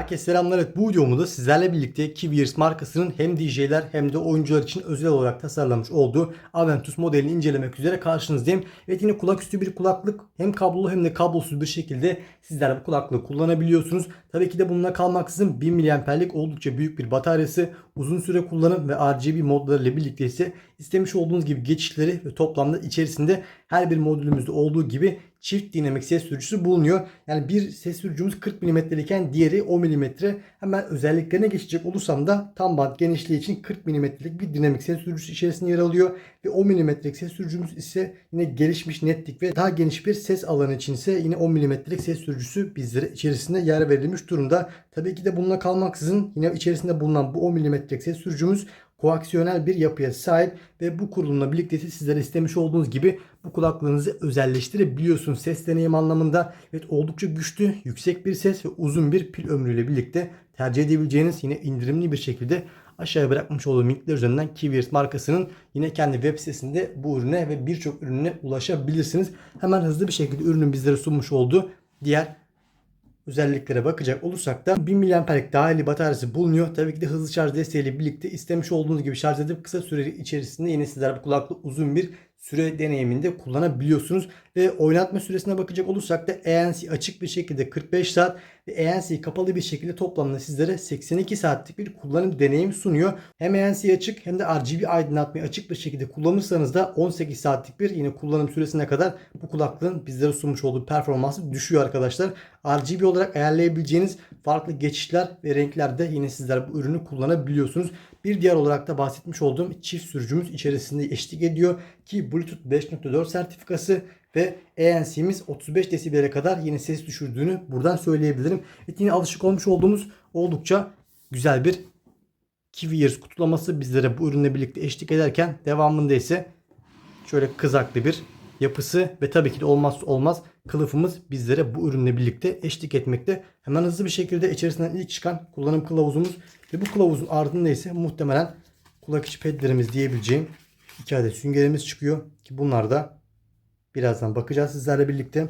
Herkese selamlar. Evet, bu videomda sizlerle birlikte Kiwiers markasının hem DJ'ler hem de oyuncular için özel olarak tasarlanmış olduğu Aventus modelini incelemek üzere karşınızdayım. Evet yine kulaküstü bir kulaklık hem kablolu hem de kablosuz bir şekilde sizler bu kulaklığı kullanabiliyorsunuz. Tabii ki de bununla kalmaksızın 1000 mAh'lik oldukça büyük bir bataryası, uzun süre kullanım ve RGB modlarıyla birlikte ise istemiş olduğunuz gibi geçişleri ve toplamda içerisinde her bir modülümüzde olduğu gibi çift dinamik ses sürücüsü bulunuyor. Yani bir ses sürücümüz 40 mm iken diğeri 10 mm. Hemen özelliklerine geçecek olursam da tam band genişliği için 40 mm'lik bir dinamik ses sürücüsü içerisinde yer alıyor. Ve 10 mm'lik ses sürücümüz ise yine gelişmiş netlik ve daha geniş bir ses alanı için ise yine 10 mm'lik ses sürücüsü bizlere içerisinde yer verilmiş durumda. Tabii ki de bununla kalmaksızın yine içerisinde bulunan bu 10 mm'lik ses sürücümüz koaksiyonel bir yapıya sahip ve bu kurulumla birlikte sizler istemiş olduğunuz gibi bu kulaklığınızı özelleştirebiliyorsunuz. Ses deneyim anlamında evet oldukça güçlü, yüksek bir ses ve uzun bir pil ömrüyle birlikte tercih edebileceğiniz yine indirimli bir şekilde aşağıya bırakmış olduğum linkler üzerinden Kiwiers markasının yine kendi web sitesinde bu ürüne ve birçok ürüne ulaşabilirsiniz. Hemen hızlı bir şekilde ürünün bizlere sunmuş olduğu diğer özelliklere bakacak olursak da 1000 mAh'lik dahili bataryası bulunuyor. Tabii ki de hızlı şarj desteğiyle birlikte istemiş olduğunuz gibi şarj edip kısa süre içerisinde yine sizler bu kulaklığı uzun bir süre deneyiminde kullanabiliyorsunuz. Ve oynatma süresine bakacak olursak da ANC açık bir şekilde 45 saat ve ANC kapalı bir şekilde toplamda sizlere 82 saatlik bir kullanım deneyimi sunuyor. Hem ANC açık hem de RGB aydınlatmayı açık bir şekilde kullanırsanız da 18 saatlik bir yine kullanım süresine kadar bu kulaklığın bizlere sunmuş olduğu performansı düşüyor arkadaşlar. RGB olarak ayarlayabileceğiniz farklı geçişler ve renklerde yine sizler bu ürünü kullanabiliyorsunuz. Bir diğer olarak da bahsetmiş olduğum çift sürücümüz içerisinde eşlik ediyor ki Bluetooth 5.4 sertifikası ve ANC'miz 35 desibel'e kadar yine ses düşürdüğünü buradan söyleyebilirim. Evet yine alışık olmuş olduğumuz oldukça güzel bir Kiwiers kutulaması bizlere bu ürünle birlikte eşlik ederken devamında ise şöyle kızaklı bir yapısı ve tabii ki de olmazsa olmaz kılıfımız bizlere bu ürünle birlikte eşlik etmekte. Hemen hızlı bir şekilde içerisinden ilk çıkan kullanım kılavuzumuz ve bu kılavuzun ardında ise muhtemelen kulak içi pedlerimiz diyebileceğim iki adet süngerimiz çıkıyor ki bunlar da birazdan bakacağız sizlerle birlikte.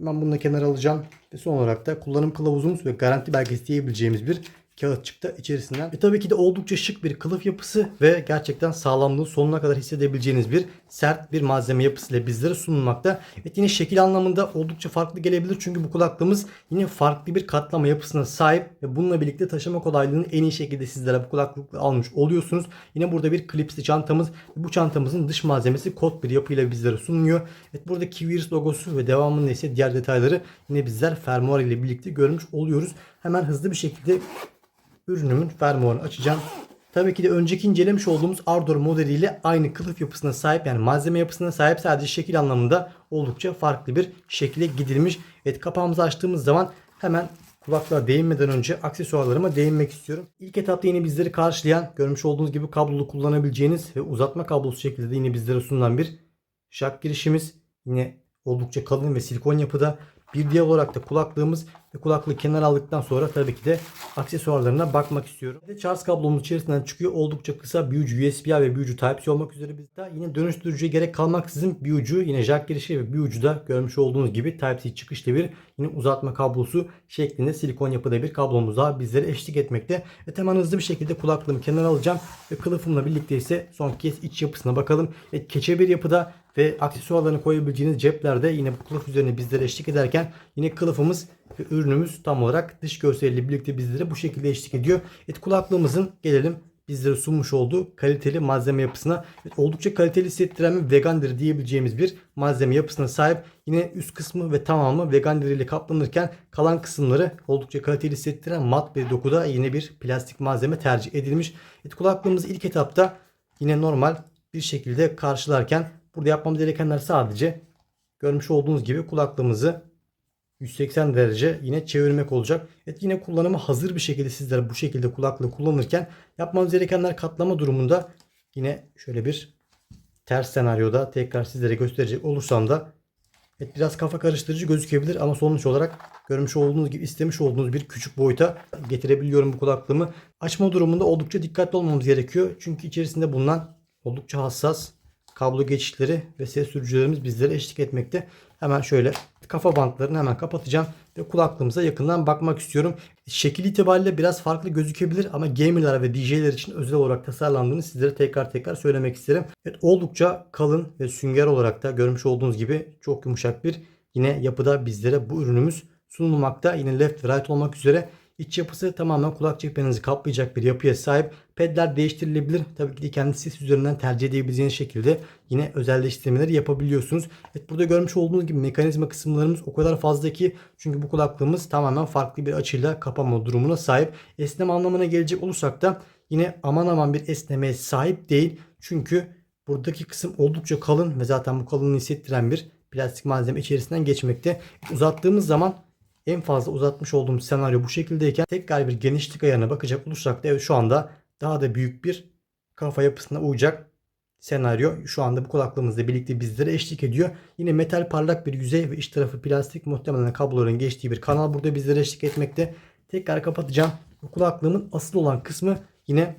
Ben bunu da kenara alacağım ve son olarak da kullanım kılavuzumuz ve garanti belgesi diyebileceğimiz bir kağıt çıktı içerisinden. Ve tabii ki de oldukça şık bir kılıf yapısı ve gerçekten sağlamlığı sonuna kadar hissedebileceğiniz bir sert bir malzeme yapısıyla bizlere sunulmakta. Evet yine şekil anlamında oldukça farklı gelebilir çünkü bu kulaklığımız yine farklı bir katlama yapısına sahip ve bununla birlikte taşıma kolaylığını en iyi şekilde sizlere bu kulaklıkla almış oluyorsunuz. Yine burada bir klipsli çantamız bu çantamızın dış malzemesi kot bir yapıyla bizlere sunuluyor. Evet burada Kiwiers logosu ve devamında ise diğer detayları yine bizler fermuar ile birlikte görmüş oluyoruz. Hemen hızlı bir şekilde ürünümün fermuarını açacağım. Tabii ki de önceki incelemiş olduğumuz Ardor modeliyle aynı kılıf yapısına sahip yani malzeme yapısına sahip sadece şekil anlamında oldukça farklı bir şekilde gidilmiş. Evet kapağımızı açtığımız zaman hemen kulaklığa değinmeden önce aksesuarlarıma değinmek istiyorum. İlk etapta yine bizleri karşılayan görmüş olduğunuz gibi kablolu kullanabileceğiniz ve uzatma kablosu şekilde de yine bizlere sunulan bir jack girişimiz. Yine oldukça kalın ve silikon yapıda. Bir diğer olarak da kulaklığımız kulaklığı kenara aldıktan sonra tabii ki de aksesuarlarına bakmak istiyorum. Bir de kablomuz içerisinden çıkıyor. Oldukça kısa bir ucu USB-A ve bir ucu Type-C olmak üzere bizde. Yine dönüştürücüye gerek kalmaksızın bir ucu yine jack girişi ve bir ucu da görmüş olduğunuz gibi Type-C çıkışlı bir yine uzatma kablosu şeklinde silikon yapıda bir kablomuz daha bizlere eşlik etmekte. Ve hemen hızlı bir şekilde kulaklığımı kenara alacağım ve kılıfımla birlikte ise son kez iç yapısına bakalım. Evet keçe bir yapıda ve aksesuarlarını koyabileceğiniz ceplerde yine bu kılıf üzerine bizlere eşlik ederken yine kılıfımız ürünümüz tam olarak dış görseliyle birlikte bizlere bu şekilde eşlik ediyor. Evet kulaklığımızın gelelim bizlere sunmuş olduğu kaliteli malzeme yapısına oldukça kaliteli hissettiren ve vegandır diyebileceğimiz bir malzeme yapısına sahip. Yine üst kısmı ve tamamı vegan ile kaplanırken kalan kısımları oldukça kaliteli hissettiren mat bir dokuda yine bir plastik malzeme tercih edilmiş. Evet, kulaklığımızı ilk etapta yine normal bir şekilde karşılarken burada yapmamız gerekenler sadece görmüş olduğunuz gibi kulaklığımızı 180 derece yine çevirmek olacak. Evet yine kullanıma hazır bir şekilde sizler bu şekilde kulaklığı kullanırken yapmanız gerekenler katlama durumunda yine şöyle bir ters senaryoda tekrar sizlere gösterecek olursam da evet biraz kafa karıştırıcı gözükebilir ama sonuç olarak görmüş olduğunuz gibi istemiş olduğunuz bir küçük boyuta getirebiliyorum bu kulaklığımı. Açma durumunda oldukça dikkatli olmamız gerekiyor. Çünkü içerisinde bulunan oldukça hassas kablo geçişleri ve ses sürücülerimiz bizlere eşlik etmekte. Hemen şöyle kafa bantlarını hemen kapatacağım ve kulaklığımıza yakından bakmak istiyorum. Şekil itibariyle biraz farklı gözükebilir ama gamerlar ve DJ'ler için özel olarak tasarlandığını sizlere tekrar tekrar söylemek isterim. Evet oldukça kalın ve sünger olarak da görmüş olduğunuz gibi çok yumuşak bir yine yapıda bizlere bu ürünümüz sunulmakta. Yine left ve right olmak üzere İç yapısı tamamen kulak ceplerinizi kaplayacak bir yapıya sahip. Pedler değiştirilebilir. Tabii ki de kendi ses üzerinden tercih edebileceğiniz şekilde yine özelleştirmeleri yapabiliyorsunuz. Evet burada görmüş olduğunuz gibi mekanizma kısımlarımız o kadar fazla ki çünkü bu kulaklığımız tamamen farklı bir açıyla kapama durumuna sahip. Esneme anlamına gelecek olursak da yine aman aman bir esnemeye sahip değil. Çünkü buradaki kısım oldukça kalın ve zaten bu kalınlığı hissettiren bir plastik malzeme içerisinden geçmekte. Uzattığımız zaman en fazla uzatmış olduğum senaryo bu şekildeyken tekrar bir genişlik ayarına bakacak olursak da evet şu anda daha da büyük bir kafa yapısına uyacak senaryo şu anda bu kulaklığımızla birlikte bizlere eşlik ediyor. Yine metal parlak bir yüzey ve iç tarafı plastik muhtemelen kabloların geçtiği bir kanal burada bizlere eşlik etmekte. Tekrar kapatacağım. Bu kulaklığımın asıl olan kısmı yine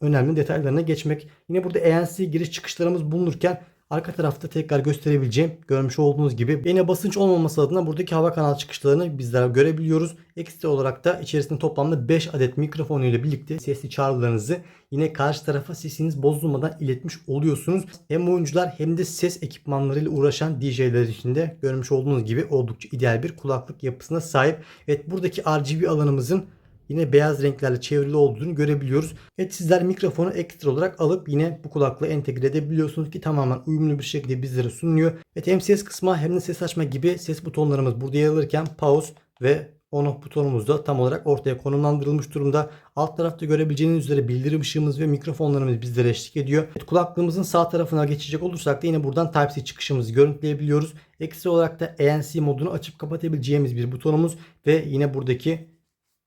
önemli detaylarına geçmek. Yine burada ANC giriş çıkışlarımız bulunurken Arka tarafta tekrar gösterebileceğim görmüş olduğunuz gibi yine basınç olmaması adına buradaki hava kanal çıkışlarını bizler görebiliyoruz. Ekstra olarak da içerisinde toplamda 5 adet mikrofon ile birlikte sesli çağrılarınızı yine karşı tarafa sesiniz bozulmadan iletmiş oluyorsunuz. Hem oyuncular hem de ses ekipmanlarıyla uğraşan DJ'ler için de görmüş olduğunuz gibi oldukça ideal bir kulaklık yapısına sahip. Evet buradaki RGB alanımızın yine beyaz renklerle çevrili olduğunu görebiliyoruz. Evet sizler mikrofonu ekstra olarak alıp yine bu kulaklığa entegre edebiliyorsunuz ki tamamen uyumlu bir şekilde bizlere sunuyor. Evet hem ses kısma hem de ses açma gibi ses butonlarımız burada yer alırken pause ve on off butonumuz da tam olarak ortaya konumlandırılmış durumda. Alt tarafta görebileceğiniz üzere bildirim ışığımız ve mikrofonlarımız bizlere eşlik ediyor. Evet, kulaklığımızın sağ tarafına geçecek olursak da yine buradan Type-C çıkışımızı görüntüleyebiliyoruz. Ekstra olarak da ANC modunu açıp kapatabileceğimiz bir butonumuz ve yine buradaki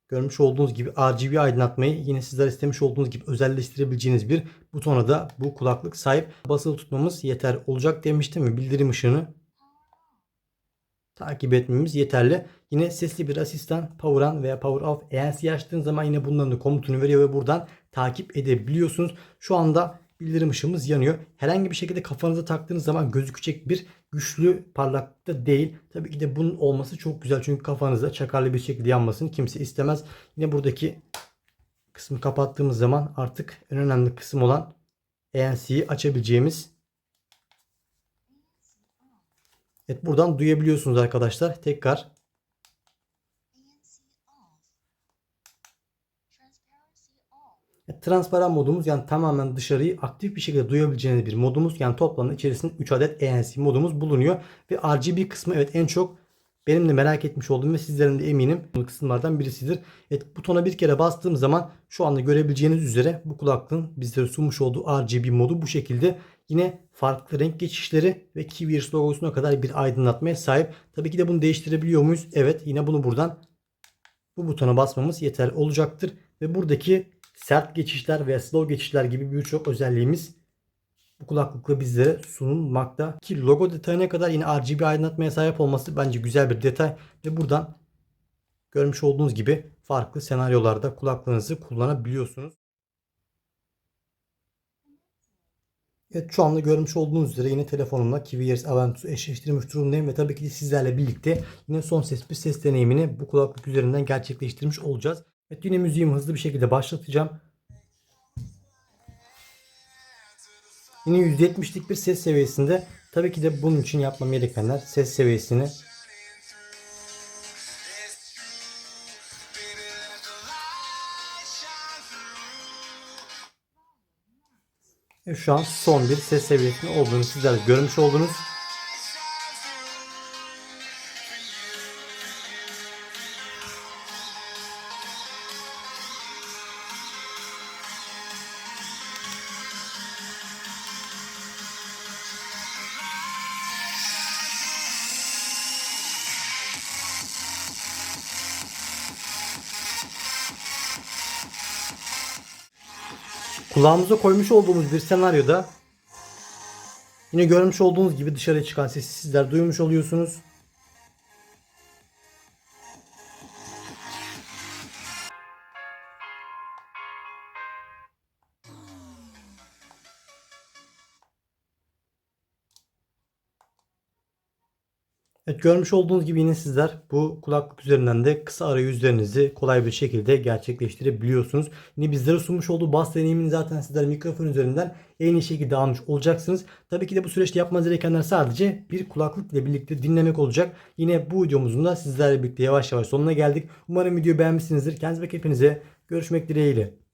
Görmüş olduğunuz gibi RGB aydınlatmayı yine sizler istemiş olduğunuz gibi özelleştirebileceğiniz bir butona da bu kulaklık sahip. Basılı tutmamız yeter olacak demiştim mi? Bildirim ışığını takip etmemiz yeterli. Yine sesli bir asistan Power On veya Power Off ANC açtığınız zaman yine bunların da komutunu veriyor ve buradan takip edebiliyorsunuz. Şu anda bildirim ışığımız yanıyor. Herhangi bir şekilde kafanıza taktığınız zaman gözükecek bir güçlü parlaklıkta değil. Tabii ki de bunun olması çok güzel. Çünkü kafanızda çakarlı bir şekilde yanmasını kimse istemez. Yine buradaki kısmı kapattığımız zaman artık en önemli kısım olan ENC'yi açabileceğimiz Evet buradan duyabiliyorsunuz arkadaşlar. Tekrar Transparan modumuz yani tamamen dışarıyı aktif bir şekilde duyabileceğiniz bir modumuz. Yani toplamda içerisinde 3 adet ANC modumuz bulunuyor. Ve RGB kısmı evet en çok benim de merak etmiş olduğum ve sizlerin de eminim bu kısımlardan birisidir. Evet butona bir kere bastığım zaman şu anda görebileceğiniz üzere bu kulaklığın bizlere sunmuş olduğu RGB modu bu şekilde. Yine farklı renk geçişleri ve Kiwirs logosuna kadar bir aydınlatmaya sahip. Tabii ki de bunu değiştirebiliyor muyuz? Evet yine bunu buradan bu butona basmamız yeterli olacaktır. Ve buradaki sert geçişler veya slow geçişler gibi birçok özelliğimiz bu kulaklıkla bizlere sunulmakta. Ki logo detayına kadar yine RGB aydınlatmaya sahip olması bence güzel bir detay. Ve buradan görmüş olduğunuz gibi farklı senaryolarda kulaklığınızı kullanabiliyorsunuz. Evet şu anda görmüş olduğunuz üzere yine telefonumla Kiwi Ears Aventus'u eşleştirmiş durumdayım ve tabii ki de sizlerle birlikte yine son ses bir ses deneyimini bu kulaklık üzerinden gerçekleştirmiş olacağız. Evet yine müziğimi hızlı bir şekilde başlatacağım. Yine %70'lik bir ses seviyesinde. Tabii ki de bunun için yapmam gerekenler ses seviyesini şu an son bir ses seviyesinde olduğunu sizler görmüş oldunuz. Kulağımıza koymuş olduğumuz bir senaryoda yine görmüş olduğunuz gibi dışarıya çıkan sesi sizler duymuş oluyorsunuz. Evet görmüş olduğunuz gibi yine sizler bu kulaklık üzerinden de kısa arayüzlerinizi kolay bir şekilde gerçekleştirebiliyorsunuz. Yine bizlere sunmuş olduğu bas deneyimini zaten sizler mikrofon üzerinden en iyi şekilde almış olacaksınız. Tabii ki de bu süreçte yapmanız gerekenler sadece bir kulaklık ile birlikte dinlemek olacak. Yine bu videomuzun da sizlerle birlikte yavaş yavaş sonuna geldik. Umarım videoyu beğenmişsinizdir. Kendinize bakın hepinize görüşmek dileğiyle.